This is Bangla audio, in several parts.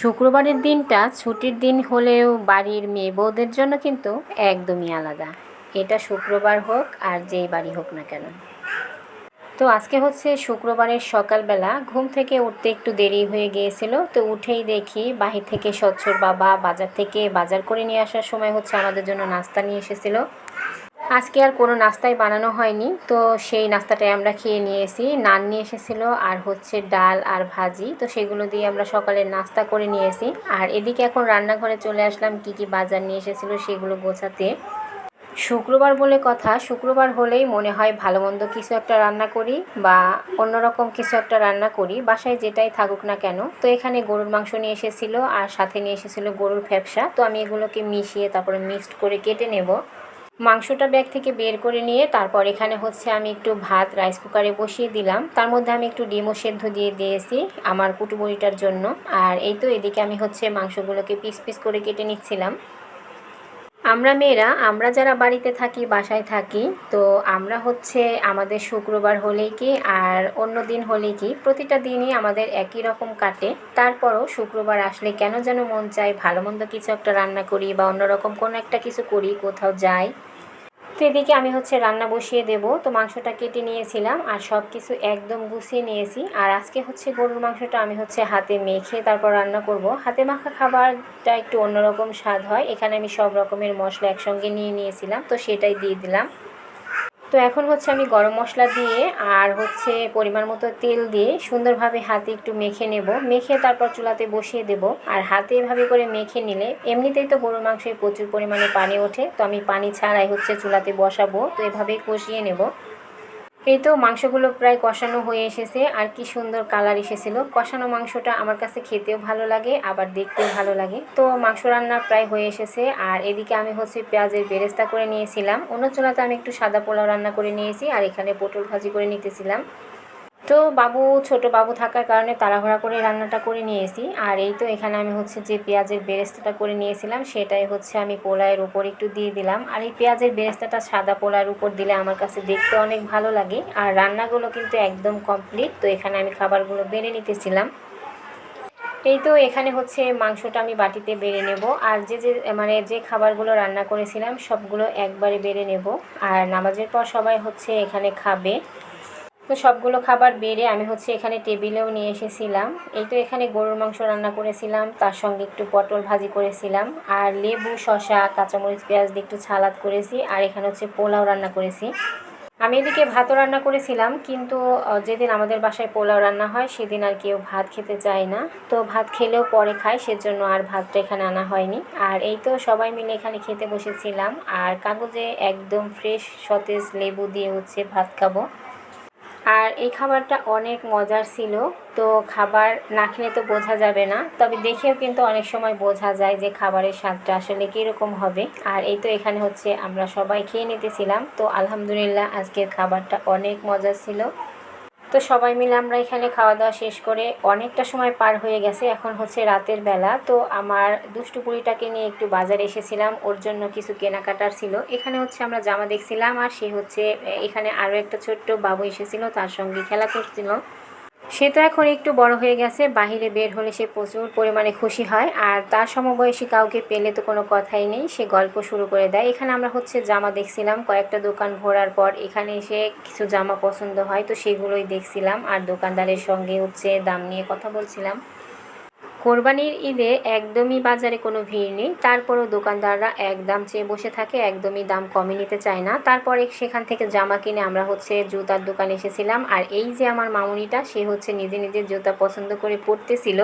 শুক্রবারের দিনটা ছুটির দিন হলেও বাড়ির মেয়ে বউদের জন্য কিন্তু একদমই আলাদা। এটা শুক্রবার হোক আর যেই বাড়ি হোক না কেন। তো আজকে হচ্ছে শুক্রবারের সকালবেলা ঘুম থেকে উঠতে একটু দেরি হয়ে গিয়েছিল, তো উঠেই দেখি বাহির থেকে স্বচ্ছর বাবা বাজার থেকে বাজার করে নিয়ে আসার সময় হচ্ছে আমাদের জন্য নাস্তা নিয়ে এসেছিল। আজকে আর কোনো নাস্তাই বানানো হয়নি। তো সেই নাস্তাটাই আমরা খেয়ে নিয়েছি। নান নিয়ে এসেছিল আর হচ্ছে ডাল আর ভাজি। তো সেগুলো দিয়ে আমরা সকালে নাস্তা করে নিয়েছি। আর এদিকে এখন রান্নাঘরে চলে আসলাম কি কি বাজার নিয়ে এসেছিল সেগুলো গোছাতে। শুক্রবার বলে কথা। শুক্রবার হলেই মনে হয় ভালো মন্দ কিছু একটা রান্না করি বা অন্যরকম কিছু একটা রান্না করি। বাসায় যেটাই থাকুক না কেন। তো এখানে গরুর মাংস নিয়ে এসেছিল আর সাথে নিয়ে এসেছিল গরুর ফ্যাপসা। তো আমি এগুলোকে মিশিয়ে তারপরে মিক্সড করে কেটে নেব। মাংসটা ব্যাগ থেকে বের করে নিয়ে তারপর এখানে হচ্ছে আমি একটু ভাত রাইস কুকারে বসিয়ে দিলাম। তার মধ্যে আমি একটু ডিমও সেদ্ধ দিয়ে দিয়েছি আমার কুটুবড়িটার জন্য। আর এই তো এদিকে আমি হচ্ছে মাংসগুলোকে পিস পিস করে কেটে নিচ্ছিলাম। আমরা মেয়েরা, আমরা যারা বাড়িতে থাকি, বাসায় থাকি, তো আমরা হচ্ছে আমাদের শুক্রবার হলেই কি আর অন্য দিন হলেই কি প্রতিটা দিনই আমাদের একই রকম কাটে। তারপরও শুক্রবার আসলে কেন যেন মন চায়, ভালো মন্দ কিছু একটা রান্না করি বা অন্যরকম কোনো একটা কিছু করি, কোথাও যাই। তো এদিকে আমি হচ্ছে রান্না বসিয়ে দেব। তো মাংসটা কেটে নিয়েছিলাম আর সব কিছু একদম গুছিয়ে নিয়েছি। আর আজকে হচ্ছে গরুর মাংসটা আমি হচ্ছে হাতে মেখে তারপর রান্না করব। হাতে মাখা খাবারটা একটু অন্যরকম স্বাদ হয়। এখানে আমি সব রকমের মশলা একসঙ্গে নিয়ে নিয়েছিলাম, তো সেটাই দিয়ে দিলাম। তো এখন হচ্ছে আমি গরম মশলা দিয়ে আর হচ্ছে পরিমাণ মতো তেল দিয়ে সুন্দরভাবে হাতে একটু মেখে নেব। মেখে তারপর চুলাতে বসিয়ে দেব। আর হাতে এভাবে করে মেখে নিলে এমনিতেই তো গরুর মাংসে প্রচুর পরিমাণে পানি ওঠে। তো আমি পানি ছাড়াই হচ্ছে চুলাতে বসাবো। তো এভাবেই কষিয়ে নেব। এই তো মাংসগুলো প্রায় কষানো হয়ে এসেছে, আর কি সুন্দর কালার এসেছিল। কষানো মাংসটা আমার কাছে খেতেও ভালো লাগে, আবার দেখতেও ভালো লাগে। তো মাংস রান্না প্রায় হয়ে এসেছে, আর এদিকে আমি হচ্ছে পেঁয়াজের বেরেস্তা করে নিয়েছিলাম। অন্য চোলাতে আমি একটু সাদা পোলাও রান্না করে নিয়েছি, আর এখানে পটল ভাজি করে নিতেছিলাম। তো বাবু, ছোট বাবু থাকার কারণে তাড়াহুড়া করে রান্নাটা করে নিয়েছি। আর এই তো এখানে আমি হচ্ছে যে পেঁয়াজের বেরেস্তাটা করে নিয়েছিলাম, সেটাই হচ্ছে আমি পোলায়ের উপর একটু দিয়ে দিলাম। আর এই পেঁয়াজের বেরেস্তাটা সাদা পোলার উপর দিলে আমার কাছে দেখতে অনেক ভালো লাগে। আর রান্নাগুলো কিন্তু একদম কমপ্লিট তো এখানে আমি খাবারগুলো বেড়ে নিতেছিলাম। এই তো এখানে হচ্ছে মাংসটা আমি বাটিতে বেড়ে নেব। আর যে যে মানে যে খাবারগুলো রান্না করেছিলাম, সবগুলো একবারে বেড়ে নেব। আর নামাজের পর সবাই হচ্ছে এখানে খাবে। তো সবগুলো খাবার বেড়ে আমি হচ্ছে এখানে টেবিলেও নিয়ে এসেছিলাম। এই তো এখানে গরুর মাংস রান্না করেছিলাম, তার সঙ্গে একটু পটল ভাজি করেছিলাম, আর লেবু শশা কাঁচামরিচ, পেঁয়াজ দিয়ে একটু ছালাদ করেছি, আর এখানে হচ্ছে পোলাও রান্না করেছি। আমি এদিকে ভাতও রান্না করেছিলাম, কিন্তু যেদিন আমাদের বাসায় পোলাও রান্না হয়, সেদিন আর কেউ ভাত খেতে চায় না। তো ভাত খেলেও পরে খায় সেজন্য আর ভাতটা এখানে আনা হয়নি। আর এই তো সবাই মিলে এখানে খেতে বসেছিলাম, আর কাগজে একদম ফ্রেশ সতেজ লেবু দিয়ে হচ্ছে ভাত খাব। আর এই খাবারটা অনেক মজার ছিল, তো খাবার না খেলে তো বোঝা যাবে না। তবে দেখেও কিন্তু অনেক সময় বোঝা যায় যে খাবারের স্বাদটা আসলে কীরকম হবে। আর এই তো এখানে হচ্ছে আমরা সবাই খেয়ে নিতেছিলাম, তো আলহামদুলিল্লাহ আজকের খাবারটা অনেক মজার ছিল। তো সবাই মিলে আমরা এখানে খাওয়া দাওয়া শেষ করে অনেকটা সময় পার হয়ে গেছে, এখন হচ্ছে রাতের বেলা। তো আমার দুষ্টু পুরিটাকে নিয়ে একটু বাজারে এসেছিলাম, ওর জন্য কিছু কেনাকাটার ছিল। এখানে হচ্ছে আমরা জামা দেখছিলাম আর সে হচ্ছে, এখানে আরও একটা ছোট্ট বাবু এসেছিল, তার সঙ্গে খেলা করছিল। সে তো এখন একটু বড় হয়ে গেছে, বাহিরে বের হলে সে প্রচুর পরিমাণে খুশি হয়, আর তার সমবয়সী কাউকে পেলে তো কোনো কথাই নেই, সে গল্প শুরু করে দেয়। এখানে আমরা হচ্ছে জামা দেখছিলাম, কয়েকটা দোকান ঘোরার পর এখানে এসে কিছু জামা পছন্দ হয়, তো সেগুলোই দেখছিলাম, আর দোকানদারের সঙ্গে হচ্ছে দাম নিয়ে কথা বলছিলাম। কোরবানির ঈদে একদমই বাজারে কোনো ভিড় নেই। তারপরও দোকানদাররা এক দাম চেয়ে বসে থাকে, একদমই দাম কমে নিতে চায় না। তারপরে সেখান থেকে জামা কিনে আমরা হচ্ছে জুতার দোকানে এসেছিলাম। আর এই যে আমার মামুনিটা, সে হচ্ছে নিজে নিজে জুতা পছন্দ করে পড়তেছিল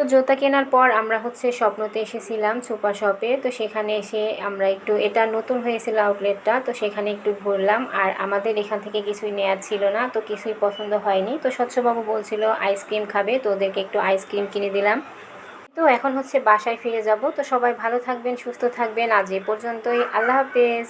তো জুতা কেনার পর আমরা হচ্ছে স্বপ্নতে এসেছিলাম সুপার শপে। তো সেখানে এসে আমরা একটু, এটা নতুন হয়েছিল আউটলেটটা, তো সেখানে একটু ঘুরলাম। আর আমাদের এখান থেকে কিছুই নেওয়ার ছিল না, তো কিছুই পছন্দ হয়নি। তো স্বচ্ছবাবু বলছিল আইসক্রিম খাবে, তো ওদেরকে একটু আইসক্রিম কিনে দিলাম। তো এখন হচ্ছে বাসায় ফিরে যাব। তো সবাই ভালো থাকবেন, সুস্থ থাকবেন। আজ এ পর্যন্তই। আল্লাহ হাফেজ।